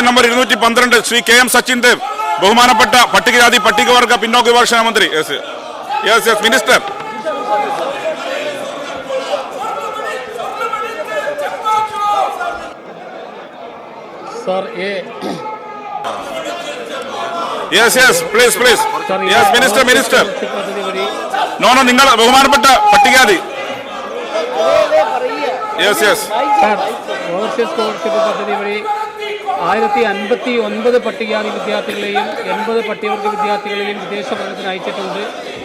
ചോദ്യം നമ്പർ ഇരുന്നൂറ്റി പന്ത്രണ്ട് ശ്രീ കെ എം സച്ചിൻ ദേവ് ബഹുമാനപ്പെട്ട പട്ടികജാതി പട്ടികവർഗ പിന്നോക്ക വിഭാഗ മന്ത്രി yes yes yes minister sir yes yes please please yes minister minister no no നിങ്ങൾ ബഹുമാനപ്പെട്ട പട്ടികജാതി. യെസ് യെസ് ഓവർസീസ് സ്കോളർഷിപ്പ് പദ്ധതി വഴി ആയിരത്തി അൻപത്തി ഒൻപത് പട്ടികജാതി വിദ്യാർത്ഥികളെയും എൺപത് പട്ടികവർഗ വിദ്യാർത്ഥികളെയും വിദേശ പഠനത്തിന് അയച്ചിട്ടുണ്ട്.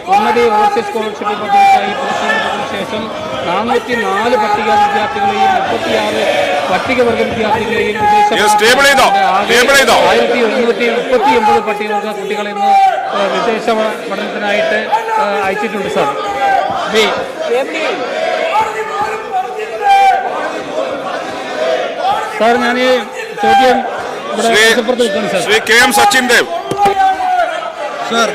ഉന്നതി ഓവർസീസ് സ്കോളർഷിപ്പ് പദ്ധതിക്കായി പുരസ്കരിച്ചതിനു ശേഷം നാനൂറ്റി നാല് പട്ടികജാതി വിദ്യാർത്ഥികളെയും മുപ്പത്തിയാറ് പട്ടികവർഗ വിദ്യാർത്ഥികളെയും വിദേശ? ആയിരത്തി ഒരുന്നൂറ്റി മുപ്പത്തി ഒമ്പത് പട്ടികവർഗ കുട്ടികളെ ഇന്ന് വിദേശ പഠനത്തിനായിട്ട് അയച്ചിട്ടുണ്ട് സാർ സാർ ഞാൻ ചോദ്യം Shri K M Sachin Dev. Sir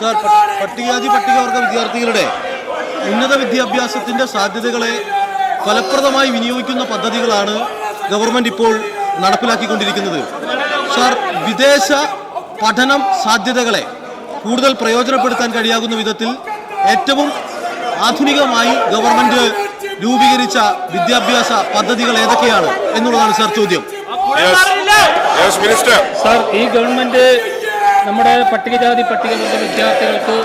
sir പട്ടികജാതി പട്ടികവർഗ വിദ്യാർത്ഥികളുടെ ഉന്നത വിദ്യാഭ്യാസത്തിന്റെ സാധ്യതകളെ ഫലപ്രദമായി വിനിയോഗിക്കുന്ന പദ്ധതികളാണ് ഗവൺമെന്റ് ഇപ്പോൾ നടപ്പിലാക്കിക്കൊണ്ടിരിക്കുന്നത്. സർ വിദേശ പഠനം സാധ്യതകളെ കൂടുതൽ പ്രയോജനപ്പെടുത്താൻ കഴിയാകുന്ന വിധത്തിൽ ഏറ്റവും ആധുനികമായി ഗവൺമെന്റ് രൂപീകരിച്ച വിദ്യാഭ്യാസ പദ്ധതികൾ ഏതൊക്കെയാണ് എന്നുള്ളതാണ് സാർ ചോദ്യം. സാർ ഈ ഗവൺമെന്റ് നമ്മുടെ പട്ടികജാതി പട്ടികവർഗ വിദ്യാർത്ഥികൾക്ക്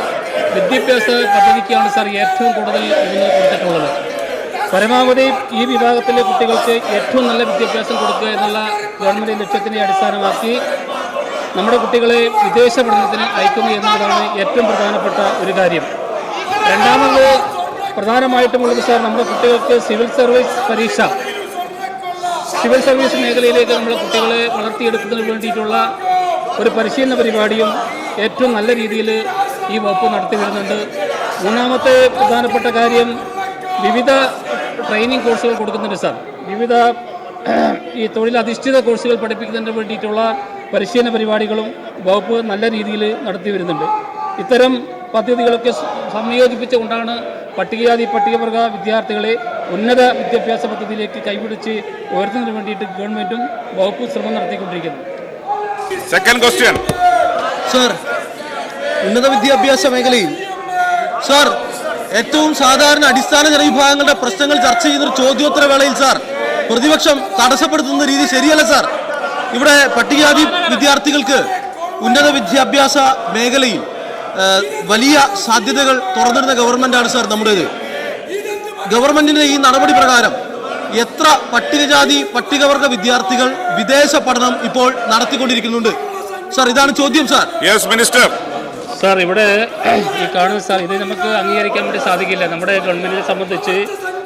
വിദ്യാഭ്യാസ പദ്ധതിക്കാണ് സാർ ഏറ്റവും കൂടുതൽ ഊന്നൽ കൊടുത്തിട്ടുള്ളത്. പരമാവധി ഈ വിഭാഗത്തിലെ കുട്ടികൾക്ക് ഏറ്റവും നല്ല വിദ്യാഭ്യാസം കൊടുക്കുക എന്നുള്ള ഗവൺമെന്റ് ലക്ഷ്യത്തിനെ അടിസ്ഥാനമാക്കി നമ്മുടെ കുട്ടികളെ വിദേശ പഠനത്തിന് അയക്കുന്നു എന്നതാണ് ഏറ്റവും പ്രധാനപ്പെട്ട ഒരു കാര്യം. രണ്ടാമത് പ്രധാനമായിട്ടുമുള്ളത് സാർ നമ്മുടെ കുട്ടികൾക്ക് സിവിൽ സർവീസ് പരീക്ഷ. സിവിൽ സർവീസ് മേഖലയിലേക്ക് നമ്മുടെ കുട്ടികളെ വളർത്തിയെടുക്കുന്നതിന് വേണ്ടിയിട്ടുള്ള ഒരു പരിശീലന പരിപാടിയും ഏറ്റവും നല്ല രീതിയിൽ ഈ വകുപ്പ് നടത്തി വരുന്നുണ്ട്. മൂന്നാമത്തെ പ്രധാനപ്പെട്ട കാര്യം വിവിധ ട്രെയിനിങ് കോഴ്സുകൾ കൊടുക്കുന്നുണ്ട് സാർ. വിവിധ ഈ തൊഴിലധിഷ്ഠിത കോഴ്സുകൾ പഠിപ്പിക്കുന്നതിന് വേണ്ടിയിട്ടുള്ള പരിശീലന പരിപാടികളും വകുപ്പ് നല്ല രീതിയിൽ നടത്തി വരുന്നുണ്ട്. ഇത്തരം പദ്ധതികളൊക്കെ സംയോജിപ്പിച്ചുകൊണ്ടാണ് പട്ടികജാതി പട്ടികവർഗ വിദ്യാർത്ഥികളെ ഉന്നത വിദ്യാഭ്യാസ പദ്ധതിയിലേക്ക് കൈപിടിച്ച് ഉയർത്തുന്നതിന് വേണ്ടിയിട്ട് ഗവൺമെന്റും വകുപ്പും ശ്രമം നടത്തിക്കൊണ്ടിരിക്കുന്നു. സെക്കൻഡ് ക്വസ്റ്റ്യൻ സാർ ഉന്നത വിദ്യാഭ്യാസ മേഖലയിൽ സാർ ഏറ്റവും സാധാരണ അടിസ്ഥാന ജനവിഭാഗങ്ങളുടെ പ്രശ്നങ്ങൾ ചർച്ച ചെയ്യുന്ന ഒരു ചോദ്യോത്തര വേളയിൽ സാർ പ്രതിപക്ഷം തടസ്സപ്പെടുത്തുന്ന രീതി ശരിയല്ല സാർ ഇവിടെ പട്ടികജാതി വിദ്യാർത്ഥികൾക്ക് ഉന്നത വിദ്യാഭ്യാസ മേഖലയിൽ വലിയ സാധ്യതകൾ തുറന്നിടുന്ന ഗവൺമെന്റാണ് സാർ നമ്മുടേത്. ഗവൺമെന്റിന്റെ ഈ നടപടി പ്രകാരം എത്ര പട്ടികജാതി പട്ടികവർഗ വിദ്യാർത്ഥികൾ വിദേശ പഠനം ഇപ്പോൾ നടത്തിക്കൊണ്ടിരിക്കുന്നുണ്ട്. സാർ ഇതാണ് ചോദ്യം സാർ. യെസ് മിനിസ്റ്റർ സാർ ഇവിടെ ഈ കാണുന്ന സാർ ഇത് നമുക്ക് അംഗീകരിക്കാൻ വേണ്ടി സാധിക്കില്ല. നമ്മുടെ ഗവൺമെന്റിനെ സംബന്ധിച്ച്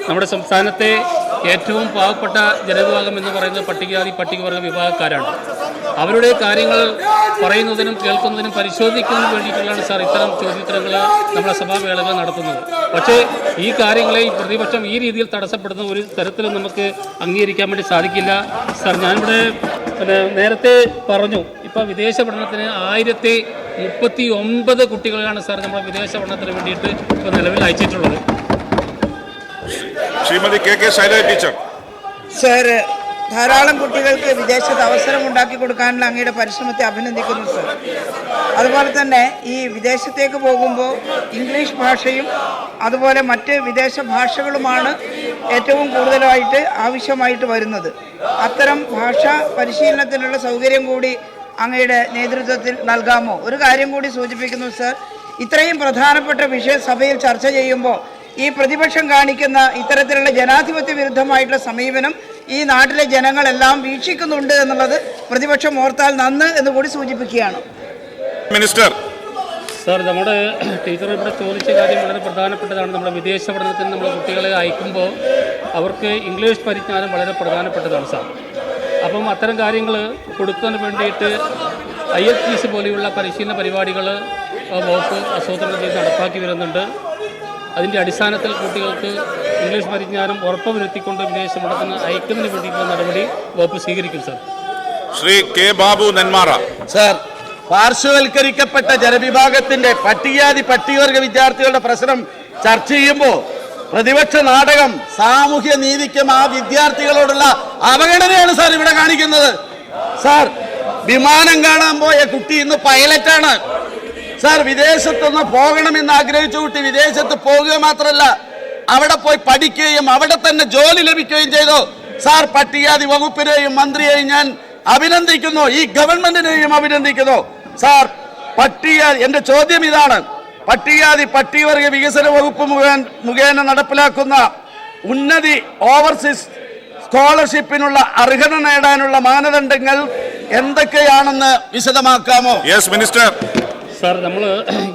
നമ്മുടെ സംസ്ഥാനത്തെ ഏറ്റവും പാവപ്പെട്ട ജനവിഭാഗം എന്ന് പറയുന്നത് പട്ടികജാതി പട്ടികവർഗ വിഭാഗക്കാരാണ്. അവരുടെ കാര്യങ്ങൾ പറയുന്നതിനും കേൾക്കുന്നതിനും പരിശോധിക്കുന്നതിനും വേണ്ടിയിട്ടുള്ളതാണ് സാർ ഇത്തരം ചോദ്യോത്തരങ്ങൾ നമ്മുടെ സഭാവേളകൾ നടത്തുന്നത്. പക്ഷേ ഈ കാര്യങ്ങളെ ഈ പ്രതിപക്ഷം ഈ രീതിയിൽ തടസ്സപ്പെടുന്ന ഒരു തരത്തിലും നമുക്ക് അംഗീകരിക്കാൻ വേണ്ടി സാധിക്കില്ല. സാർ ഞാനിവിടെ പിന്നെ നേരത്തെ പറഞ്ഞു ഇപ്പോൾ വിദേശ പഠനത്തിന് ആയിരത്തി മുപ്പത്തി ഒമ്പത് കുട്ടികളാണ് സാർ നമ്മുടെ വിദേശ പഠനത്തിന് വേണ്ടിയിട്ട് ഇപ്പോൾ നിലവിൽ അയച്ചിട്ടുള്ളത്. Shrimati K K Shailaja teacher. Sir ധാരാളം കുട്ടികൾക്ക് വിദേശത്ത് അവസരം ഉണ്ടാക്കി കൊടുക്കാനുള്ള അങ്ങയുടെ പരിശ്രമത്തെ അഭിനന്ദിക്കുന്നു സർ. അതുപോലെ തന്നെ ഈ വിദേശത്തേക്ക് പോകുമ്പോൾ ഇംഗ്ലീഷ് ഭാഷയും അതുപോലെ മറ്റ് വിദേശ ഭാഷകളുമാണ് ഏറ്റവും കൂടുതലായിട്ട് ആവശ്യമായിട്ട് വരുന്നത്. അത്തരം ഭാഷാ പരിശീലനത്തിനുള്ള സൗകര്യം കൂടി അങ്ങയുടെ നേതൃത്വത്തിൽ നൽകാമോ? ഒരു കാര്യം കൂടി സൂചിപ്പിക്കുന്നു സർ. ഇത്രയും പ്രധാനപ്പെട്ട വിഷയ സഭയിൽ ചർച്ച ചെയ്യുമ്പോൾ ഈ പ്രതിപക്ഷം കാണിക്കുന്ന ഇത്തരത്തിലുള്ള ജനാധിപത്യ വിരുദ്ധമായിട്ടുള്ള സമീപനം ഈ നാട്ടിലെ ജനങ്ങളെല്ലാം വീക്ഷിക്കുന്നുണ്ട് എന്നുള്ളത് പ്രതിപക്ഷം ഓർത്താൽ നന്ന് എന്ന് കൂടി സൂചിപ്പിക്കുകയാണ്. മിനിസ്റ്റർ. സാർ നമ്മുടെ ടീച്ചർ ഇവിടെ ചോദിച്ച കാര്യം വളരെ പ്രധാനപ്പെട്ടതാണ്. നമ്മുടെ വിദേശ പഠനത്തിന് നമ്മുടെ കുട്ടികളെ അയക്കുമ്പോൾ അവർക്ക് ഇംഗ്ലീഷ് പരിജ്ഞാനം വളരെ പ്രധാനപ്പെട്ടതാണ് സാർ. അപ്പം അത്തരം കാര്യങ്ങൾ കൊടുക്കുന്നതിന് വേണ്ടിയിട്ട് ഐ എസ് ടി സി പോലെയുള്ള പരിശീലന പരിപാടികൾ വകുപ്പ് ആസൂത്രണം ചെയ്ത് നടപ്പാക്കി വരുന്നുണ്ട്. അതിന്റെ അടിസ്ഥാനത്തിൽ കുട്ടികൾക്ക് ഇംഗ്ലീഷ് പരിജ്ഞാനം ഉറപ്പുവരുത്തിക്കൊണ്ട് വിദേശ പഠനത്തിന് അയക്കുന്നതിന് വേണ്ടിയിട്ടുള്ള നടപടി വകുപ്പ് സ്വീകരിക്കും sir. Shri K Babu Nenmara. Sir പാർശ്വവൽക്കരിക്കപ്പെട്ട ജനവിഭാഗത്തിന്റെ പട്ടികജാതി പട്ടികവർഗ വിദ്യാർത്ഥികളുടെ പ്രശ്നം ചർച്ച ചെയ്യുമ്പോൾ പ്രതിപക്ഷ നാടകം സാമൂഹ്യ നീതിക്കും ആ വിദ്യാർത്ഥികളോടുള്ള അവഗണനയാണ് സാർ ഇവിടെ കാണിക്കുന്നത്. സാർ വിമാനം കാണാൻ പോയ കുട്ടി ഇന്ന് പൈലറ്റാണ്. സാർ വിദേശത്തൊന്ന് പോകണമെന്ന് ആഗ്രഹിച്ചു കുട്ടി വിദേശത്ത് പോകുക മാത്രമല്ല അവിടെ പോയി പഠിക്കുകയും അവിടെ തന്നെ ജോലി ലഭിക്കുകയും ചെയ്തു. സാർ പട്ടികാതി വകുപ്പിനെയും മന്ത്രിയെയും ഞാൻ അഭിനന്ദിക്കുന്നു. ഈ ഗവൺമെന്റിനെയും അഭിനന്ദിക്കുന്നു. സാർ പട്ടിക എന്റെ ചോദ്യം ഇതാണ്. പട്ടികാതി പട്ടികവർഗ വികസന വകുപ്പ് മുഖേന മുഖേന നടപ്പിലാക്കുന്ന ഉന്നതി ഓവർസീസ് സ്കോളർഷിപ്പിനുള്ള അർഹത നേടാനുള്ള മാനദണ്ഡങ്ങൾ എന്തൊക്കെയാണെന്ന് വിശദമാക്കാമോ? യെസ് മിനിസ്റ്റർ സാർ നമ്മൾ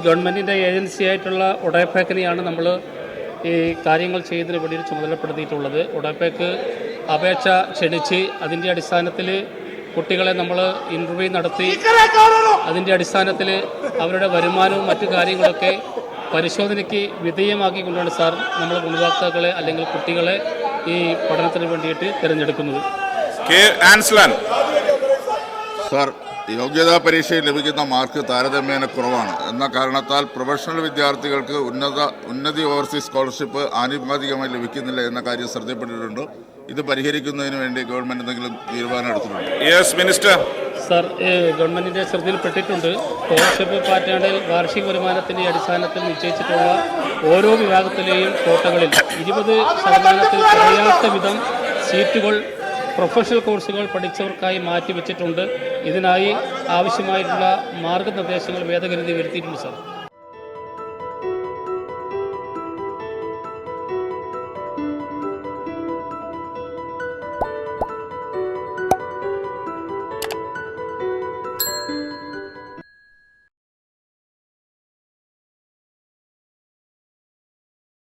ഗവൺമെന്റിന്റെ ഏജൻസി ആയിട്ടുള്ള ഒഡേപേക്കിനെയാണ് നമ്മൾ ഈ കാര്യങ്ങൾ ചെയ്യുന്നതിന് വേണ്ടി ചുമതലപ്പെടുത്തിയിട്ടുള്ളത്. ഒഡേപേക്ക് അപേക്ഷ ക്ഷണിച്ച് അതിന്റെ അടിസ്ഥാനത്തിൽ കുട്ടികളെ നമ്മൾ ഇന്റർവ്യൂ നടത്തി അതിന്റെ അടിസ്ഥാനത്തിൽ അവരുടെ വരുമാനവും മറ്റു കാര്യങ്ങളൊക്കെ പരിശോധനയ്ക്ക് വിധേയമാക്കിക്കൊണ്ടാണ് സാർ നമ്മൾ ഗുണഭോക്താക്കളെ അല്ലെങ്കിൽ കുട്ടികളെ ഈ പഠനത്തിന് വേണ്ടിയിട്ട് തിരഞ്ഞെടുക്കുന്നത്. കെ ആൻസ്ലാൻ. സാർ യോഗ്യതാ പരീക്ഷയിൽ ലഭിക്കുന്ന മാർക്ക് താരതമ്യേന കുറവാണ്. എന്ന കാരണത്താൽ പ്രൊഫഷണൽ വിദ്യാർത്ഥികൾക്ക് ഉന്നത ഉന്നതി ഓവർസീസ് സ്കോളർഷിപ്പ് ആനുപാതികമായി ലഭിക്കുന്നില്ല എന്ന കാര്യം ശ്രദ്ധപ്പെട്ടിട്ടുണ്ട് ഇത് പരിഹരിക്കുന്നതിന് വേണ്ടി ഗവൺമെന്റ് എന്തെങ്കിലും തീരുമാനം എടുത്തിട്ടുണ്ട്? യെസ് മിനിസ്റ്റർ സർ ഗവൺമെന്റിന്റെ ശ്രദ്ധയിൽപ്പെട്ടിട്ടുണ്ട്. സ്കോളർഷിപ്പ് പാറ്റേണിൽ വാർഷിക വരുമാനത്തിന്റെ അടിസ്ഥാനത്തിൽ നിശ്ചയിച്ചിട്ടുള്ള ഓരോ വിഭാഗത്തിലെയും കോട്ടകളിൽ ഇരുപത് ശതമാനത്തിൽ കുറയാത്ത വിധം സീറ്റുകൾ പ്രൊഫഷണൽ കോഴ്സുകൾ പഠിച്ചവർക്കായി മാറ്റിവെച്ചിട്ടുണ്ട്. ഇതിനായി ആവശ്യമായിട്ടുള്ള മാർഗനിർദ്ദേശങ്ങൾ ഭേദഗതി വരുത്തിയിട്ടുണ്ട് സാർ.